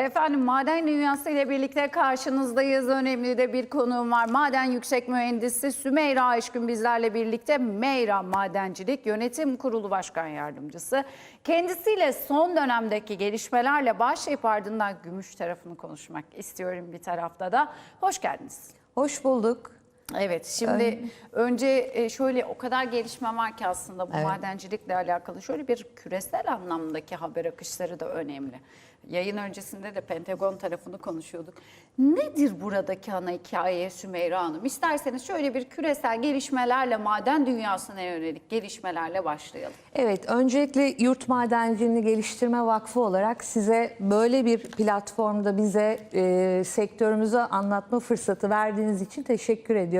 Efendim maden dünyası ile birlikte karşınızdayız. Önemli de bir konuğum var. Maden yüksek mühendisi Sümeyra Aşkın bizlerle birlikte Meyra Madencilik Yönetim Kurulu Başkan Yardımcısı. Kendisiyle son dönemdeki gelişmelerle başlayıp ardından gümüş tarafını konuşmak istiyorum bir tarafta da. Hoş geldiniz. Hoş bulduk. Evet şimdi önce e, şöyle o kadar gelişme var ki aslında bu Evet. madencilikle alakalı şöyle bir küresel anlamdaki haber akışları da önemli. Yayın öncesinde de Pentagon tarafını konuşuyorduk. Nedir buradaki ana hikaye Sümeyra Hanım? İsterseniz şöyle bir küresel gelişmelerle maden dünyasına yönelik gelişmelerle başlayalım. Evet, öncelikle Yurt Madenciliğini Geliştirme Vakfı olarak size böyle bir platformda bize e, sektörümüzü anlatma fırsatı verdiğiniz için teşekkür ediyorum.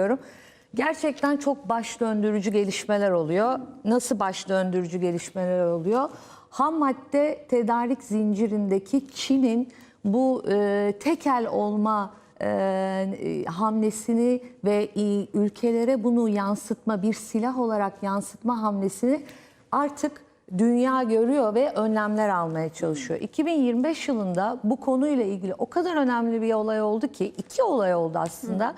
Gerçekten çok baş döndürücü gelişmeler oluyor. Nasıl baş döndürücü gelişmeler oluyor? Ham madde tedarik zincirindeki Çin'in bu e, tekel olma e, hamlesini ve e, ülkelere bunu yansıtma, bir silah olarak yansıtma hamlesini artık dünya görüyor ve önlemler almaya çalışıyor. 2025 yılında bu konuyla ilgili o kadar önemli bir olay oldu ki, iki olay oldu aslında.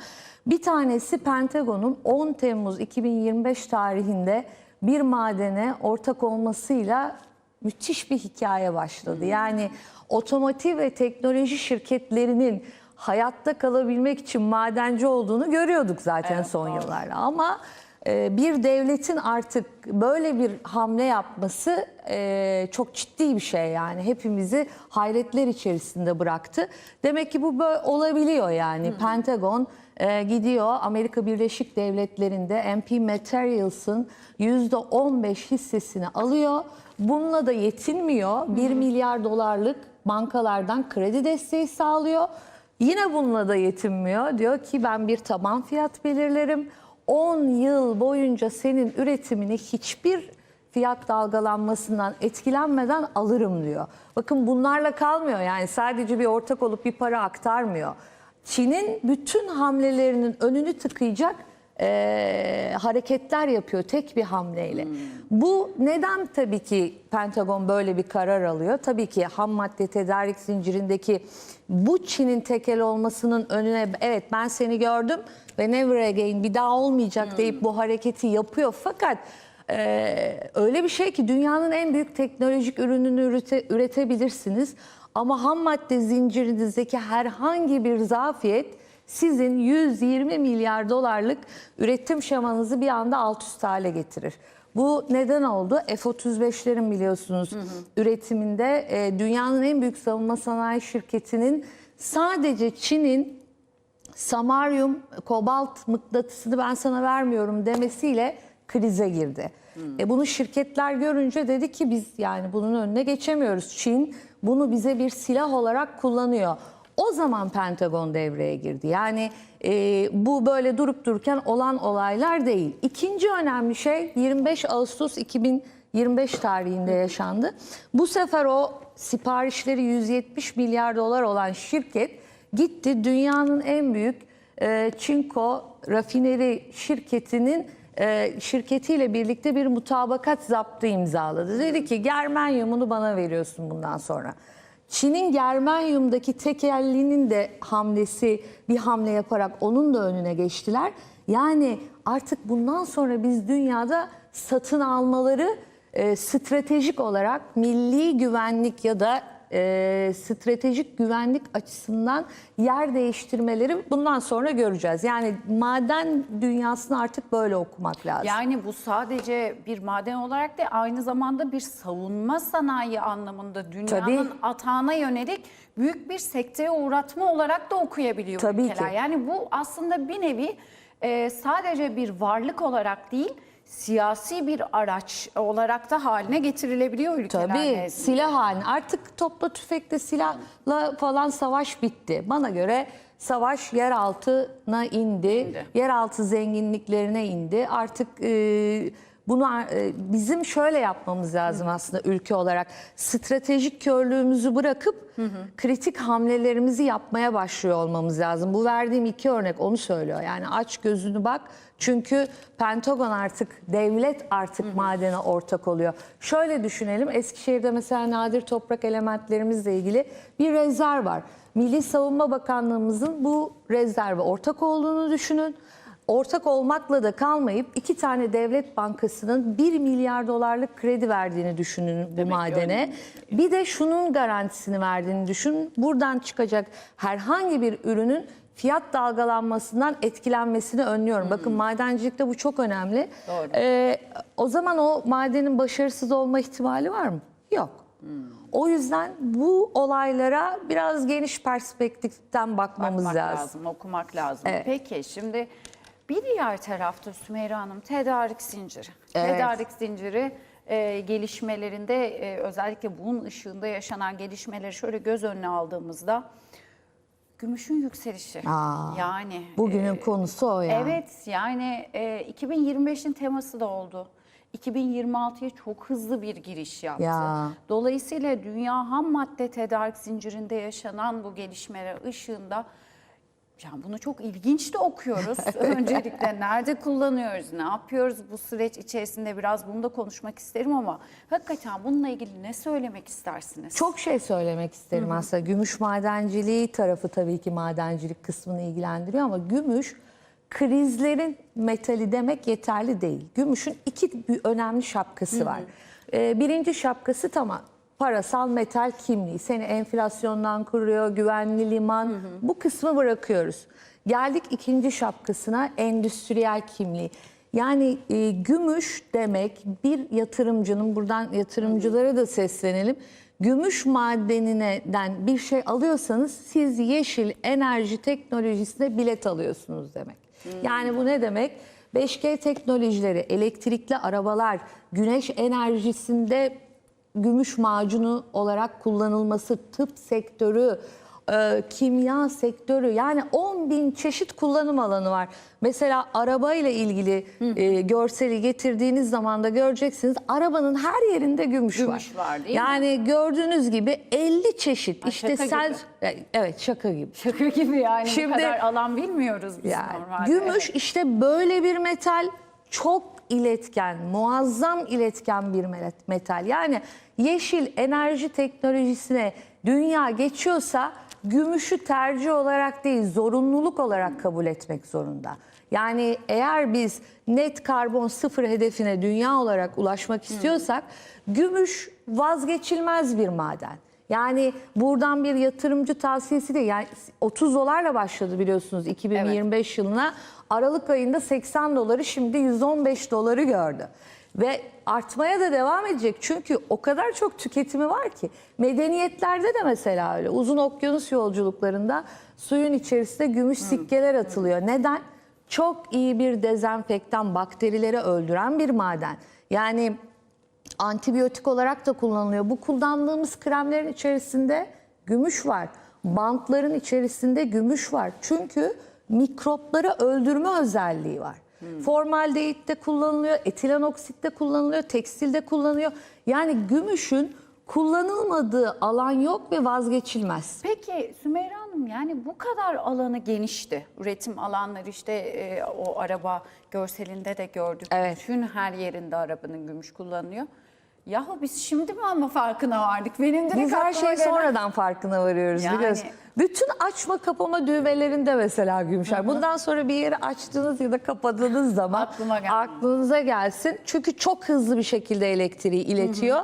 Bir tanesi Pentagon'un 10 Temmuz 2025 tarihinde bir madene ortak olmasıyla müthiş bir hikaye başladı. Yani otomotiv ve teknoloji şirketlerinin hayatta kalabilmek için madenci olduğunu görüyorduk zaten Evet, son doğru. yıllarda. Ama bir devletin artık böyle bir hamle yapması e, çok ciddi bir şey yani. Hepimizi hayretler içerisinde bıraktı. Demek ki bu böyle olabiliyor yani. Pentagon e, gidiyor Amerika Birleşik Devletleri'nde MP Materials'ın %15 hissesini alıyor. Bununla da yetinmiyor. 1 milyar dolarlık bankalardan kredi desteği sağlıyor. Yine bununla da yetinmiyor. Diyor ki ben bir taban fiyat belirlerim. 10 yıl boyunca senin üretimini hiçbir fiyat dalgalanmasından etkilenmeden alırım diyor. Bakın bunlarla kalmıyor yani sadece bir ortak olup bir para aktarmıyor. Çin'in bütün hamlelerinin önünü tıkayacak eee, hareketler yapıyor tek bir hamleyle. Bu neden tabii ki Pentagon böyle bir karar alıyor? Tabii ki ham madde tedarik zincirindeki bu Çin'in tekel olmasının önüne evet ben seni gördüm ve never again bir daha olmayacak deyip bu hareketi yapıyor. Fakat eee, öyle bir şey ki dünyanın en büyük teknolojik ürününü ürete- üretebilirsiniz. Ama ham madde zincirinizdeki herhangi bir zafiyet sizin 120 milyar dolarlık üretim şemanızı bir anda alt üst hale getirir. Bu neden oldu? F-35'lerin biliyorsunuz üretiminde e, dünyanın en büyük savunma sanayi şirketinin sadece Çin'in samaryum, kobalt mıknatısını ben sana vermiyorum demesiyle krize girdi. E bunu şirketler görünce dedi ki biz yani bunun önüne geçemiyoruz. Çin bunu bize bir silah olarak kullanıyor. O zaman Pentagon devreye girdi. Yani e, bu böyle durup dururken olan olaylar değil. İkinci önemli şey 25 Ağustos 2025 tarihinde yaşandı. Bu sefer o siparişleri 170 milyar dolar olan şirket gitti dünyanın en büyük e, Çinko rafineri şirketinin e, şirketiyle birlikte bir mutabakat zaptı imzaladı. Dedi ki germanyumunu bana veriyorsun bundan sonra. Çin'in germanyumdaki tekelliğinin de hamlesi bir hamle yaparak onun da önüne geçtiler. Yani artık bundan sonra biz dünyada satın almaları e, stratejik olarak milli güvenlik ya da e, stratejik güvenlik açısından yer değiştirmeleri bundan sonra göreceğiz. Yani maden dünyasını artık böyle okumak lazım. Yani bu sadece bir maden olarak değil aynı zamanda bir savunma sanayi anlamında dünyanın Tabii. atağına yönelik büyük bir sekteye uğratma olarak da okuyabiliyor Tabii ülkeler. ki. Yani bu aslında bir nevi e, sadece bir varlık olarak değil siyasi bir araç olarak da haline getirilebiliyor ülkeler Tabii nezdinde. silah haline. Artık topla tüfekle silahla falan savaş bitti. Bana göre savaş yeraltına indi. İndi. Yeraltı zenginliklerine indi. Artık e, Bunu e, bizim şöyle yapmamız lazım aslında ülke olarak. Stratejik körlüğümüzü bırakıp kritik hamlelerimizi yapmaya başlıyor olmamız lazım. Bu verdiğim iki örnek onu söylüyor. Yani aç gözünü bak. Çünkü Pentagon artık devlet artık madene ortak oluyor. Şöyle düşünelim. Eskişehir'de mesela nadir toprak elementlerimizle ilgili bir rezerv var. Milli Savunma Bakanlığımızın bu rezerve ortak olduğunu düşünün. Ortak olmakla da kalmayıp iki tane devlet bankasının 1 milyar dolarlık kredi verdiğini düşünün bu madene. Bir de şunun garantisini verdiğini düşünün. Buradan çıkacak herhangi bir ürünün fiyat dalgalanmasından etkilenmesini önlüyorum. Bakın madencilikte bu çok önemli. Doğru. Ee, o zaman o madenin başarısız olma ihtimali var mı? Yok. O yüzden bu olaylara biraz geniş perspektiften bakmamız Bakmak lazım. lazım. okumak lazım. Evet. Peki şimdi bir diğer tarafta Sümeyra Hanım tedarik zinciri. Evet. Tedarik zinciri e, gelişmelerinde e, özellikle bunun ışığında yaşanan gelişmeleri şöyle göz önüne aldığımızda gümüşün yükselişi. Aa, yani Bugünün e, konusu o yani. Evet yani e, 2025'in teması da oldu. 2026'ya çok hızlı bir giriş yaptı. Ya. Dolayısıyla dünya ham madde tedarik zincirinde yaşanan bu gelişmeler ışığında yani bunu çok ilginç de okuyoruz. Öncelikle nerede kullanıyoruz, ne yapıyoruz bu süreç içerisinde biraz bunu da konuşmak isterim ama hakikaten bununla ilgili ne söylemek istersiniz? Çok şey söylemek isterim aslında. Gümüş madenciliği tarafı tabii ki madencilik kısmını ilgilendiriyor ama gümüş krizlerin metali demek yeterli değil. Gümüşün iki önemli şapkası var. Ee, birinci şapkası tamam parasal metal kimliği. Seni enflasyondan koruyor, güvenli liman. Bu kısmı bırakıyoruz. Geldik ikinci şapkasına endüstriyel kimliği. Yani e, gümüş demek bir yatırımcının buradan yatırımcılara da seslenelim. Gümüş madeninden bir şey alıyorsanız siz yeşil enerji teknolojisine bilet alıyorsunuz demek. Yani bu ne demek? 5G teknolojileri, elektrikli arabalar, güneş enerjisinde gümüş macunu olarak kullanılması, tıp sektörü, e, kimya sektörü yani 10 bin çeşit kullanım alanı var. Mesela araba ile ilgili e, görseli getirdiğiniz zaman da göreceksiniz arabanın her yerinde gümüş, Gümüş var, değil mi? yani gördüğünüz gibi 50 çeşit. İşte şaka gibi. E, evet şaka gibi. Şaka gibi yani Şimdi- bu kadar alan bilmiyoruz biz Yani normalde. gümüş işte böyle bir metal çok iletken, muazzam iletken bir me- metal. Yani yeşil enerji teknolojisine dünya geçiyorsa gümüşü tercih olarak değil, zorunluluk olarak kabul etmek zorunda. Yani eğer biz net karbon sıfır hedefine dünya olarak ulaşmak istiyorsak gümüş vazgeçilmez bir maden. Yani buradan bir yatırımcı tavsiyesi de yani 30 dolarla başladı biliyorsunuz 2025 yılına. Aralık ayında 80 doları şimdi 115 doları gördü. Ve artmaya da devam edecek çünkü o kadar çok tüketimi var ki. Medeniyetlerde de mesela öyle uzun okyanus yolculuklarında suyun içerisinde gümüş sikkeler atılıyor. Neden? Çok iyi bir dezenfektan, bakterileri öldüren bir maden. Yani antibiyotik olarak da kullanılıyor. Bu kullandığımız kremlerin içerisinde gümüş var. Bantların içerisinde gümüş var. Çünkü mikropları öldürme özelliği var. Formaldehit de kullanılıyor, etilen oksit de kullanılıyor, tekstilde kullanılıyor. Yani gümüşün kullanılmadığı alan yok ve vazgeçilmez. Peki Sümeyra Hanım yani bu kadar alanı genişti. Üretim alanları işte e, o araba görselinde de gördük. Evet. Bütün her yerinde arabanın gümüş kullanılıyor. Yahu biz şimdi mi ama farkına vardık? Benim direkt Biz her aklıma şey gelen- sonradan farkına varıyoruz Yani- biliyorsun. Bütün açma kapama düğmelerinde mesela gümüş var. Bundan sonra bir yeri açtığınız ya da kapadığınız zaman Aklıma geldi. aklınıza gelsin. Çünkü çok hızlı bir şekilde elektriği iletiyor.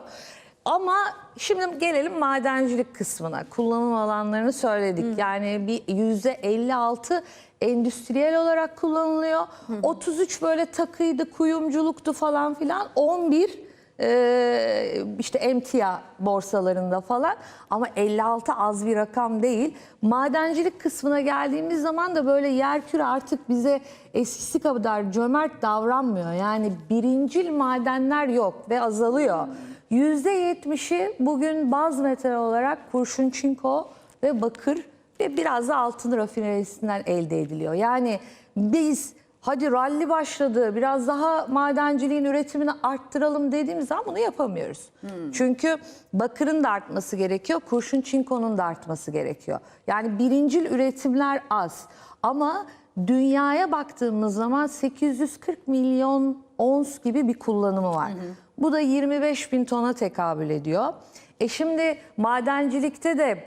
Ama şimdi gelelim madencilik kısmına. Kullanım alanlarını söyledik. Yani bir yüzde 56 endüstriyel olarak kullanılıyor. 33 böyle takıydı, kuyumculuktu falan filan. 11 ee, işte emtia borsalarında falan ama 56 az bir rakam değil. Madencilik kısmına geldiğimiz zaman da böyle yerküre artık bize eskisi kadar cömert davranmıyor. Yani birincil madenler yok ve azalıyor. %70'i bugün baz metal olarak kurşun çinko ve bakır ve biraz da altın rafinerisinden elde ediliyor. Yani biz hadi ralli başladı biraz daha madenciliğin üretimini arttıralım dediğimiz zaman bunu yapamıyoruz. Çünkü bakırın da artması gerekiyor, kurşun çinkonun da artması gerekiyor. Yani birincil üretimler az ama dünyaya baktığımız zaman 840 milyon ons gibi bir kullanımı var. Bu da 25 bin tona tekabül ediyor. E şimdi madencilikte de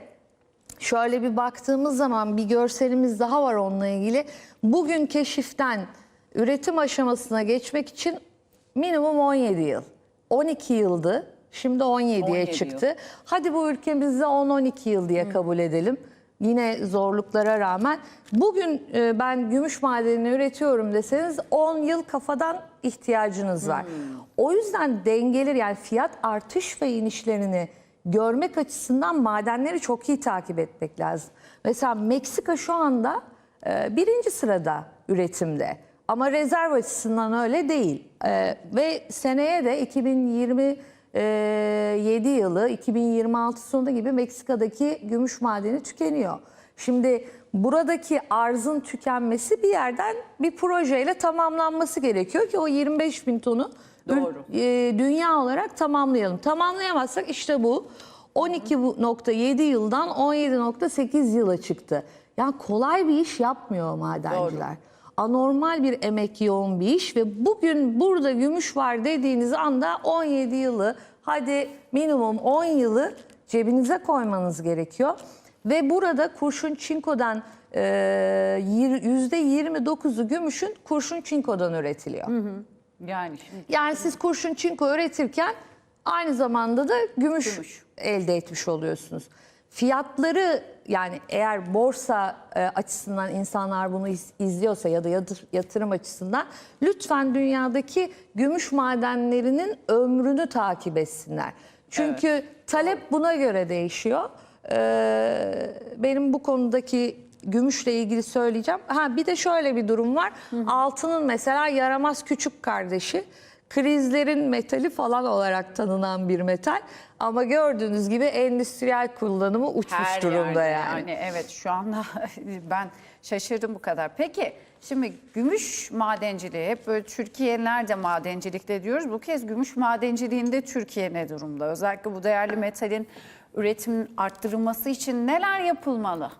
Şöyle bir baktığımız zaman bir görselimiz daha var onunla ilgili. Bugün keşiften üretim aşamasına geçmek için minimum 17 yıl. 12 yıldı. Şimdi 17'ye 17 yıl. çıktı. Hadi bu ülkemizde 10-12 yıl diye kabul edelim. Yine zorluklara rağmen. Bugün e, ben gümüş madenini üretiyorum deseniz 10 yıl kafadan ihtiyacınız var. O yüzden dengeleri yani fiyat artış ve inişlerini görmek açısından madenleri çok iyi takip etmek lazım. Mesela Meksika şu anda e, birinci sırada üretimde. Ama rezerv açısından öyle değil. E, ve seneye de 2027 yılı, 2026 sonunda gibi Meksika'daki gümüş madeni tükeniyor. Şimdi buradaki arzın tükenmesi bir yerden bir projeyle tamamlanması gerekiyor ki o 25 bin tonu Doğru. e, dünya olarak tamamlayalım. Tamamlayamazsak işte bu 12.7 yıldan 17.8 yıla çıktı. Yani kolay bir iş yapmıyor madenciler. Anormal bir emek yoğun bir iş ve bugün burada gümüş var dediğiniz anda 17 yılı hadi minimum 10 yılı cebinize koymanız gerekiyor. Ve burada kurşun çinkodan e, yir- %29'u gümüşün kurşun çinkodan üretiliyor. Yani şimdi Yani siz kurşun çinko üretirken aynı zamanda da gümüş, Gümüş. elde etmiş oluyorsunuz. Fiyatları yani eğer borsa e, açısından insanlar bunu iz- izliyorsa ya da yatır- yatırım açısından lütfen dünyadaki gümüş madenlerinin ömrünü takip etsinler. Çünkü talep buna göre değişiyor. Ee, benim bu konudaki gümüşle ilgili söyleyeceğim. Ha bir de şöyle bir durum var. Altının mesela yaramaz küçük kardeşi. Krizlerin metali falan olarak tanınan bir metal. Ama gördüğünüz gibi endüstriyel kullanımı uçmuş her durumda yerde yani. evet şu anda ben şaşırdım bu kadar. Peki şimdi gümüş madenciliği hep böyle Türkiye nerede madencilikte diyoruz. Bu kez gümüş madenciliğinde Türkiye ne durumda? Özellikle bu değerli metalin üretim arttırılması için neler yapılmalı?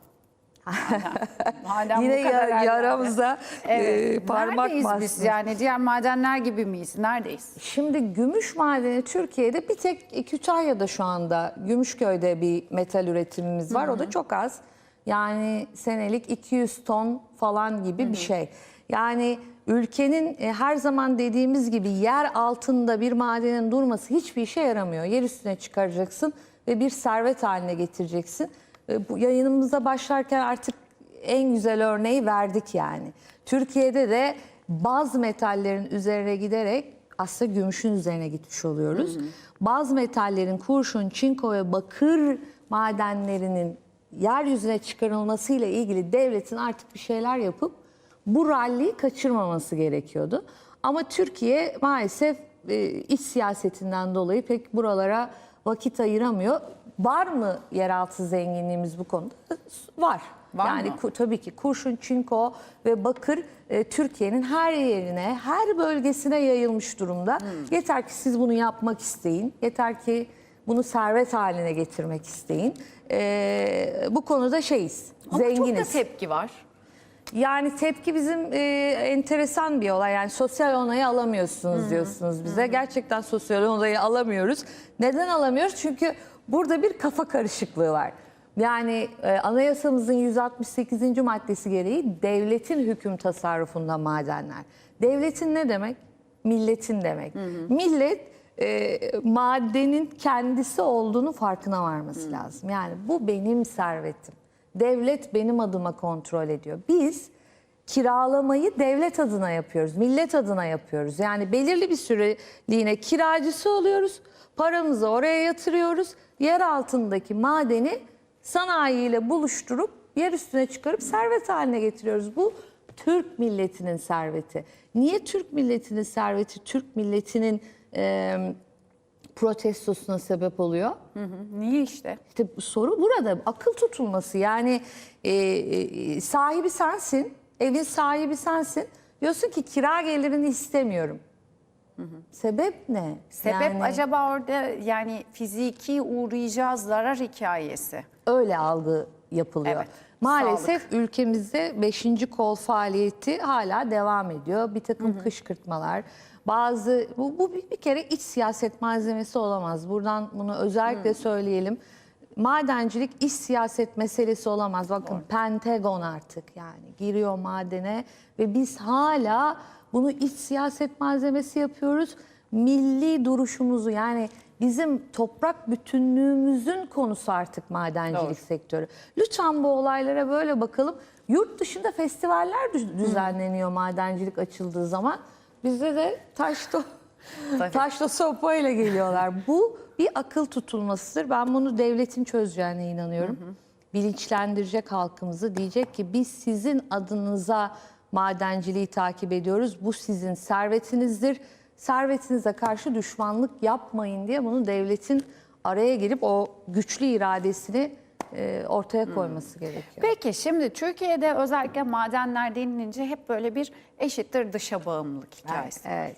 Madem Yine ya- yaramıza yerde. e, parmak Neredeyiz biz yani diğer madenler gibi miyiz? Neredeyiz? Şimdi gümüş madeni Türkiye'de bir tek Kütahya'da şu anda Gümüşköy'de bir metal üretimimiz var. O da çok az. Yani senelik 200 ton falan gibi bir şey. Yani ülkenin e, her zaman dediğimiz gibi yer altında bir madenin durması hiçbir işe yaramıyor. Yer üstüne çıkaracaksın ve bir servet haline getireceksin. E, Bu yayınımıza başlarken artık en güzel örneği verdik yani. Türkiye'de de bazı metallerin üzerine giderek aslında gümüşün üzerine gitmiş oluyoruz. Bazı metallerin kurşun, çinko ve bakır madenlerinin yeryüzüne çıkarılmasıyla ilgili devletin artık bir şeyler yapıp bu ralliyi kaçırmaması gerekiyordu. Ama Türkiye maalesef e, iç siyasetinden dolayı pek buralara vakit ayıramıyor. Var mı yeraltı zenginliğimiz bu konuda? Var. Var yani mı? tabii ki kurşun, çinko ve bakır e, Türkiye'nin her yerine, her bölgesine yayılmış durumda. Hmm. Yeter ki siz bunu yapmak isteyin. Yeter ki bunu servet haline getirmek isteyin. E, bu konuda şeyiz, Ama zenginiz. çok da tepki var. Yani tepki bizim e, enteresan bir olay. Yani sosyal onayı alamıyorsunuz diyorsunuz bize. Gerçekten sosyal onayı alamıyoruz. Neden alamıyoruz? Çünkü burada bir kafa karışıklığı var. Yani e, anayasamızın 168. maddesi gereği devletin hüküm tasarrufunda madenler. Devletin ne demek? Milletin demek. Millet e, madenin kendisi olduğunu farkına varması lazım. Yani bu benim servetim. Devlet benim adıma kontrol ediyor. Biz kiralamayı devlet adına yapıyoruz, millet adına yapıyoruz. Yani belirli bir süreliğine kiracısı oluyoruz, paramızı oraya yatırıyoruz. Yer altındaki madeni sanayiyle buluşturup yer üstüne çıkarıp servet haline getiriyoruz. Bu Türk milletinin serveti. Niye Türk milletinin serveti, Türk milletinin e, protestosuna sebep oluyor? Niye işte? İşte soru burada. Akıl tutulması yani e, e, sahibi sensin, evin sahibi sensin. Diyorsun ki kira gelirini istemiyorum. Sebep ne? Sebep Yani acaba orada yani fiziki uğrayacağı zarar hikayesi. öyle algı yapılıyor. Evet, Maalesef ülkemizde 5. kol faaliyeti hala devam ediyor. Bir takım kışkırtmalar, bazı bu, bu bir, bir kere iç siyaset malzemesi olamaz. Buradan bunu özellikle söyleyelim. Madencilik iç siyaset meselesi olamaz. Bakın Pentagon artık yani giriyor madene ve biz hala bunu iç siyaset malzemesi yapıyoruz. Milli duruşumuzu yani bizim toprak bütünlüğümüzün konusu artık madencilik Doğru. sektörü. Lütfen bu olaylara böyle bakalım. Yurt dışında festivaller düz- düzenleniyor madencilik açıldığı zaman. Bizde de taşla, taşla sopayla geliyorlar. Bu bir akıl tutulmasıdır. Ben bunu devletin çözeceğine inanıyorum. Bilinçlendirecek halkımızı. Diyecek ki biz sizin adınıza madenciliği takip ediyoruz. Bu sizin servetinizdir. Servetinize karşı düşmanlık yapmayın diye bunu devletin araya girip o güçlü iradesini e, ortaya koyması gerekiyor. Peki şimdi Türkiye'de özellikle madenler denilince hep böyle bir eşittir dışa bağımlılık hikayesi. Evet.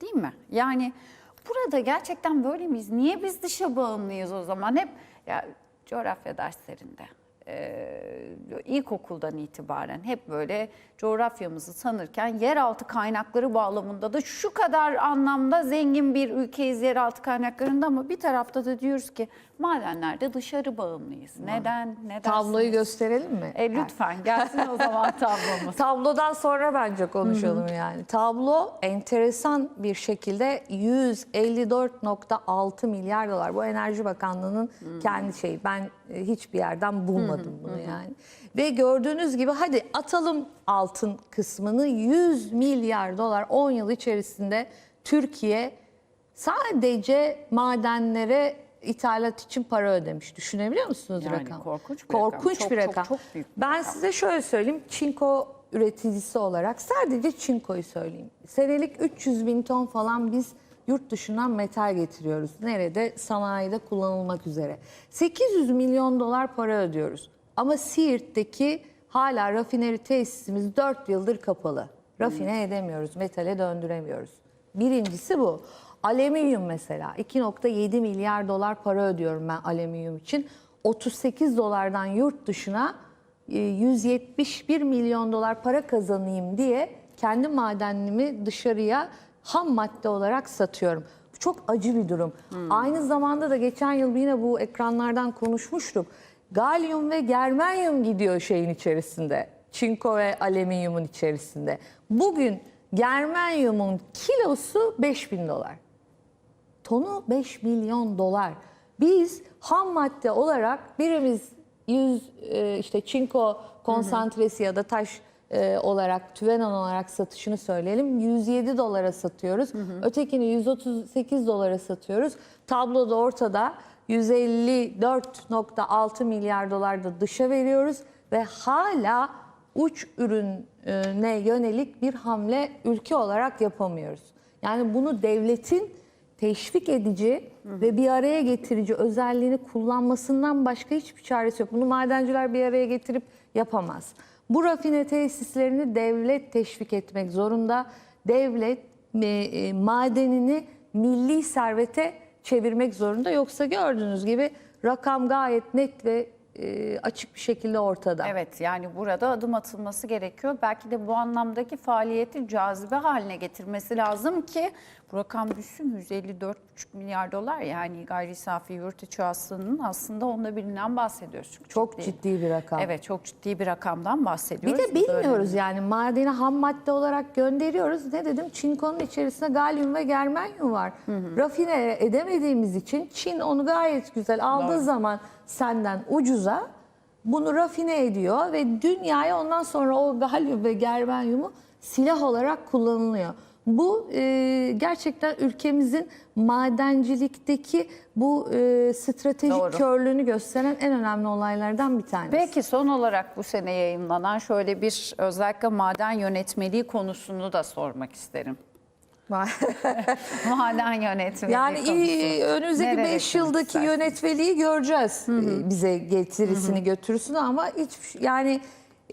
Değil mi? Yani burada gerçekten böyle miyiz? Niye biz dışa bağımlıyız o zaman? Hep ya coğrafya derslerinde e, ilkokuldan itibaren hep böyle coğrafyamızı sanırken yeraltı kaynakları bağlamında da şu kadar anlamda zengin bir ülkeyiz yeraltı kaynaklarında ama bir tarafta da diyoruz ki madenlerde dışarı bağımlıyız. Neden? Neden? Tabloyu gösterelim mi? E, lütfen gelsin o zaman tablomuz. Tablodan sonra bence konuşalım yani. Tablo enteresan bir şekilde 154.6 milyar dolar. Bu Enerji Bakanlığı'nın kendi şeyi. Ben hiçbir yerden bulmadım bunu yani. Ve gördüğünüz gibi hadi atalım altın kısmını 100 milyar dolar 10 yıl içerisinde Türkiye sadece madenlere ithalat için para ödemiş. Düşünebiliyor musunuz Yani rakam? korkunç bir rakam. Korkunç Çok, bir çok, rakam. çok büyük bir ben rakam. size şöyle söyleyeyim. Çinko üreticisi olarak sadece çinkoyu söyleyeyim. Senelik 300 bin ton falan biz yurt dışından metal getiriyoruz. Nerede? Sanayide kullanılmak üzere. 800 milyon dolar para ödüyoruz. Ama Siirt'teki hala rafineri tesisimiz 4 yıldır kapalı. Rafine edemiyoruz, metale döndüremiyoruz. Birincisi bu. Alüminyum mesela 2.7 milyar dolar para ödüyorum ben alüminyum için. 38 dolardan yurt dışına e, 171 milyon dolar para kazanayım diye kendi madenimi dışarıya ham madde olarak satıyorum. Bu çok acı bir durum. Aynı zamanda da geçen yıl yine bu ekranlardan konuşmuştuk. Galyum ve germanyum gidiyor şeyin içerisinde. Çinko ve alüminyumun içerisinde. Bugün germanyumun kilosu 5000 dolar. Tonu 5 milyon dolar. Biz ham madde olarak birimiz 100 e, işte çinko konsantresi ya da taş e, olarak tüvenon olarak satışını söyleyelim. 107 dolara satıyoruz. Ötekini 138 dolara satıyoruz. Tabloda ortada 154.6 milyar dolar da dışa veriyoruz ve hala uç ürüne yönelik bir hamle ülke olarak yapamıyoruz. Yani bunu devletin teşvik edici ve bir araya getirici özelliğini kullanmasından başka hiçbir çaresi yok. Bunu madenciler bir araya getirip yapamaz. Bu rafine tesislerini devlet teşvik etmek zorunda. Devlet e, e, madenini milli servete çevirmek zorunda. Yoksa gördüğünüz gibi rakam gayet net ve e, açık bir şekilde ortada. Evet yani burada adım atılması gerekiyor. Belki de bu anlamdaki faaliyeti cazibe haline getirmesi lazım ki bu rakam düşsün 154,5 milyar dolar yani gayri safi yurt içi hasılanın aslında onda birinden bahsediyoruz. Çok, Çok ciddi bir rakam. Evet çok ciddi bir rakamdan Bir bahsediyoruz. de da önemli. bilmiyoruz yani madeni ham madde olarak gönderiyoruz. Ne dedim? Çinkonun içerisinde galyum ve germanyum var. Rafine edemediğimiz için Çin onu gayet güzel aldığı Doğru. zaman senden ucuza bunu rafine ediyor ve dünyaya ondan sonra o galyum ve germanyumu silah olarak kullanılıyor. Bu e, gerçekten ülkemizin madencilikteki bu e, stratejik Doğru. körlüğünü gösteren en önemli olaylardan bir tanesi. Peki son olarak bu sene yayınlanan şöyle bir özellikle maden yönetmeliği konusunu da sormak isterim. Maden yönetmeliği Yani konusu. önümüzdeki Nereye 5 gitmek yıldaki istersiniz? yönetmeliği göreceğiz. Ee, Bize getirisini götürüsünü ama hiç yani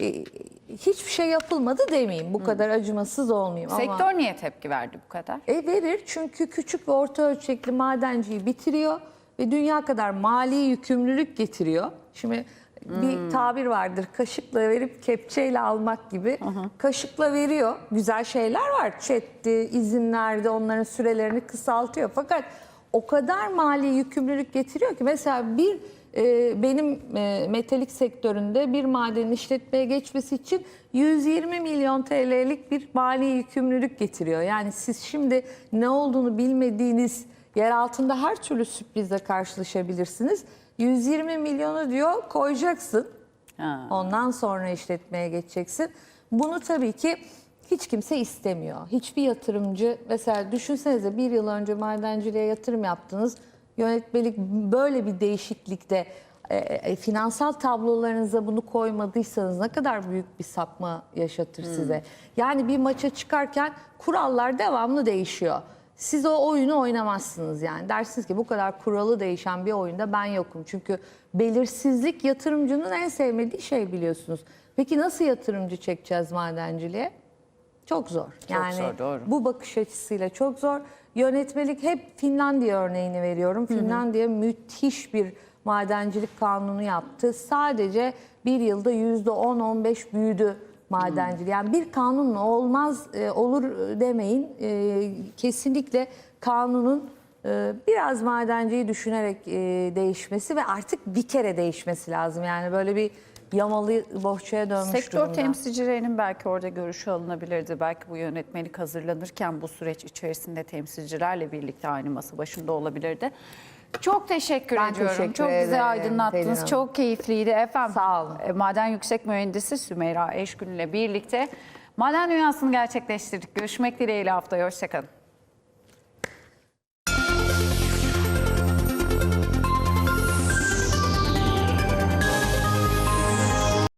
e, hiçbir şey yapılmadı demeyeyim. Bu kadar acımasız olmayayım ama Sektör niye tepki verdi bu kadar? e, verir çünkü küçük ve orta ölçekli madenciyi bitiriyor ve dünya kadar mali yükümlülük getiriyor. Şimdi bir tabir vardır kaşıkla verip kepçeyle almak gibi. Kaşıkla veriyor. Güzel şeyler var. Chat'ti, izinlerde onların sürelerini kısaltıyor. Fakat o kadar mali yükümlülük getiriyor ki mesela bir e, benim e, metalik sektöründe bir madenin işletmeye geçmesi için 120 milyon TL'lik bir mali yükümlülük getiriyor. Yani siz şimdi ne olduğunu bilmediğiniz yer altında her türlü sürprizle karşılaşabilirsiniz. 120 milyonu diyor koyacaksın. Ha. Ondan sonra işletmeye geçeceksin. Bunu tabii ki hiç kimse istemiyor. Hiçbir yatırımcı mesela düşünsenize bir yıl önce madenciliğe yatırım yaptınız. Yönetmelik böyle bir değişiklikte e, e, finansal tablolarınıza bunu koymadıysanız ne kadar büyük bir sapma yaşatır size. Yani bir maça çıkarken kurallar devamlı değişiyor. Siz o oyunu oynamazsınız yani. Dersiniz ki bu kadar kuralı değişen bir oyunda ben yokum. Çünkü belirsizlik yatırımcının en sevmediği şey biliyorsunuz. Peki nasıl yatırımcı çekeceğiz madenciliğe? Çok zor. yani zor, doğru. bu bakış açısıyla çok zor. Yönetmelik hep Finlandiya örneğini veriyorum. Finlandiya müthiş bir madencilik kanunu yaptı. Sadece bir yılda yüzde 10-15 büyüdü madencilik. Yani bir kanunla olmaz e, olur demeyin. E, kesinlikle kanunun e, biraz madenciyi düşünerek e, değişmesi ve artık bir kere değişmesi lazım. Yani böyle bir yamalı bohçaya dönmüş Sektör durumda. temsilcilerinin belki orada görüşü alınabilirdi. Belki bu yönetmelik hazırlanırken bu süreç içerisinde temsilcilerle birlikte aynı masa başında olabilirdi. Çok teşekkür Ben ediyorum. teşekkür Çok güzel ederim aydınlattınız. Pelin Hanım. Çok keyifliydi efendim. Sağ olun. E, Maden Yüksek Mühendisi Sümeyra Eşgün ile birlikte maden dünyasını gerçekleştirdik. Görüşmek dileğiyle haftaya. Hoşçakalın.